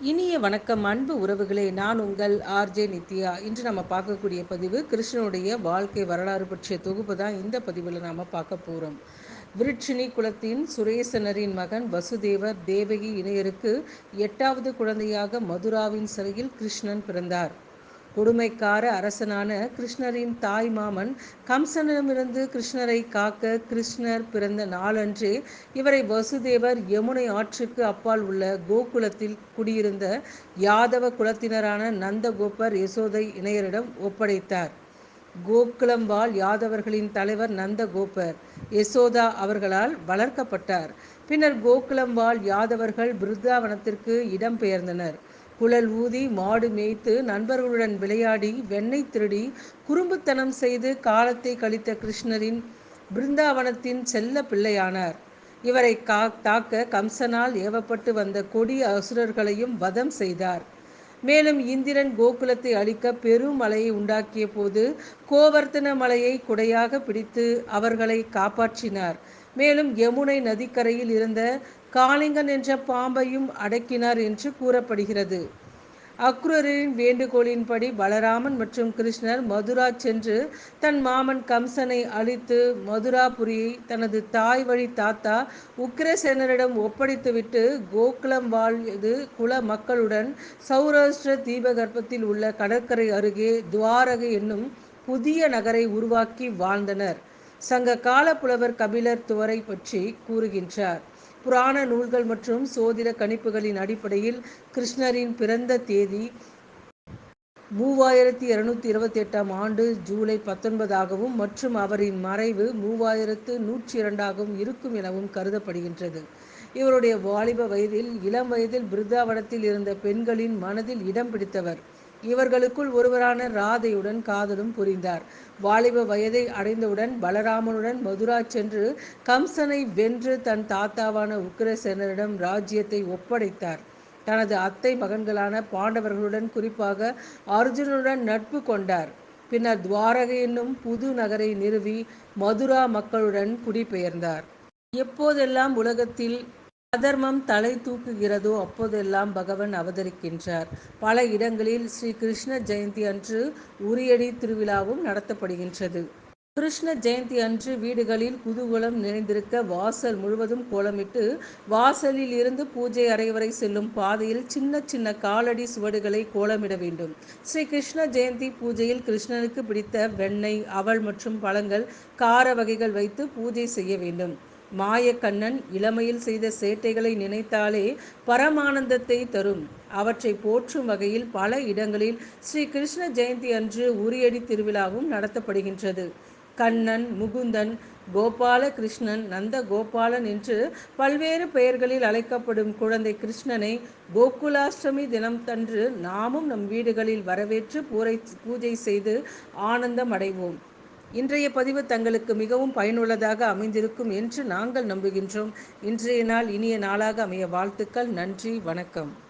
இனிய வணக்கம் அன்பு உறவுகளே. நான் உங்கள் ஆர்ஜே நித்யா. இன்று நம்ம பார்க்கக்கூடிய பதிவு கிருஷ்ணனுடைய வாழ்க்கை வரலாறு பற்றிய தொகுப்பு தான் இந்த பதிவில் நாம் பார்க்க போகிறோம் விருட்சினி குலத்தின் சுரேசனரின் மகன் வசுதேவர் தேவகி இணையருக்கு எட்டாவது குழந்தையாக மதுராவின் சிறையில் கிருஷ்ணன் பிறந்தார். கொடுமைக்கார அரசனான கிருஷ்ணரின் தாய் மாமன் கம்சனிடமிருந்து கிருஷ்ணரை காக்க கிருஷ்ணர் பிறந்த நாளன்றே இவரை வசுதேவர் யமுனை ஆற்றுக்கு அப்பால் உள்ள கோகுலத்தில் குடியிருந்த யாதவ குலத்தினரான நந்தகோபர் யசோதை இணையரிடம் ஒப்படைத்தார். கோகுலம்பால் யாதவர்களின் தலைவர் நந்தகோபர் யசோதா அவர்களால் வளர்க்கப்பட்டார். பின்னர் கோகுலம்பால் யாதவர்கள் பிருத்தாவனத்திற்கு இடம்பெயர்ந்தனர். குழல் ஊதி மாடு மேய்த்து நண்பர்களுடன் விளையாடி வெண்ணெய் திருடி குறும்புத்தனம் செய்து காலத்தை கழித்த கிருஷ்ணரின் பிருந்தாவனத்தின் செல்ல பிள்ளையானார். இவரை கா தாக்க கம்சனால் ஏவப்பட்டு வந்த கொடிய அசுரர்களையும் வதம் செய்தார். மேலும் இந்திரன் கோகுலத்தை அழிக்க பெரும் மலையை உண்டாக்கிய போது கோவர்த்தன மலையை குடையாக பிடித்து அவர்களை காப்பாற்றினார். மேலும் யமுனை நதிக்கரையில் இருந்த காளிங்கன் என்ற பாம்பையும் அடக்கினார் என்று கூறப்படுகிறது. அக்ரூரின் வேண்டுகோளின்படி பலராமன் மற்றும் கிருஷ்ணர் மதுரா சென்று தன் மாமன் கம்சனை அழித்து மதுராபுரியை தனது தாய் வழி தாத்தா உக்கிரசேனரிடம் ஒப்படைத்துவிட்டு கோகுலம் வாழ்வது குல மக்களுடன் சௌராஷ்டிர தீபகற்பத்தில் உள்ள கடற்கரை அருகே துவாரகை என்னும் புதிய நகரை உருவாக்கி வாழ்ந்தனர். சங்க கால புலவர் கபிலர் துவரை பற்றி கூறுகின்றார். புராண நூல்கள் மற்றும் சோதிட கணிப்புகளின் அடிப்படையில் கிருஷ்ணரின் பிறந்த தேதி மூவாயிரத்தி இருநூத்தி இருபத்தி எட்டாம் ஆண்டு ஜூலை பத்தொன்பதாகவும் மற்றும் அவரின் மறைவு மூவாயிரத்து நூற்றி இரண்டாகவும் இருக்கும் எனவும் கருதப்படுகின்றது. இவருடைய வாலிப வயதில் இளம் வயதில் பிருந்தாவனத்தில் இருந்த பெண்களின் மனதில் இடம் பிடித்தவர். இவர்களுக்குள் ஒருவரான ராதையுடன் காதலும் புரிந்தார். வாலிப வயதை அடைந்தவுடன் பலராமனுடன் மதுரா சென்று கம்சனை வென்று தன் தாத்தாவான உக்கிரசேனரிடம் ராஜ்யத்தை ஒப்படைத்தார். தனது அத்தை மகன்களான பாண்டவர்களுடன் குறிப்பாக அர்ஜுனுடன் நட்பு கொண்டார். பின்னர் துவாரகை என்னும் புது நகரை நிறுவி மதுரா மக்களுடன் குடிபெயர்ந்தார். எப்போதெல்லாம் உலகத்தில் அதர்மம் தலை தூக்குகிறதோ அப்போதெல்லாம் பகவன் அவதரிக்கின்றார். பல இடங்களில் ஸ்ரீ கிருஷ்ண ஜெயந்தி அன்று உரியடி திருவிழாவும் நடத்தப்படுகின்றது. கிருஷ்ண ஜெயந்தி அன்று வீடுகளில் குதூகலம் நிறைந்திருக்க வாசல் முழுவதும் கோலமிட்டு வாசலில் இருந்து பூஜை அறை வரை செல்லும் பாதையில் சின்ன சின்ன காலடி சுவடுகளை கோலமிட வேண்டும். ஸ்ரீ கிருஷ்ண ஜெயந்தி பூஜையில் கிருஷ்ணனுக்கு பிடித்த வெண்ணெய் அவள் மற்றும் பழங்கள் கார வகைகள் வைத்து பூஜை செய்ய வேண்டும். மாயக்கண்ணன் இளமையில் செய்த சேட்டைகளை நினைத்தாலே பரமானந்தத்தை தரும். அவற்றை போற்றும் வகையில் பல இடங்களில் ஸ்ரீ கிருஷ்ண ஜெயந்தி அன்று உரியடி திருவிழாவும் நடத்தப்படுகின்றது. கண்ணன் முகுந்தன் கோபால கிருஷ்ணன் நந்த கோபாலன் என்று பல்வேறு பெயர்களில் அழைக்கப்படும் குழந்தை கிருஷ்ணனை கோகுலாஷ்டமி தினம் தன்று நாமும் நம் வீடுகளில் வரவேற்று பூரை பூஜை செய்து ஆனந்தம் அடைவோம். இன்றைய பதிவு தங்களுக்கு மிகவும் பயனுள்ளதாக அமைந்திருக்கும் என்று நாங்கள் நம்புகின்றோம். இன்றைய நாள் இனிய நாளாக அமைய வாழ்த்துக்கள். நன்றி. வணக்கம்.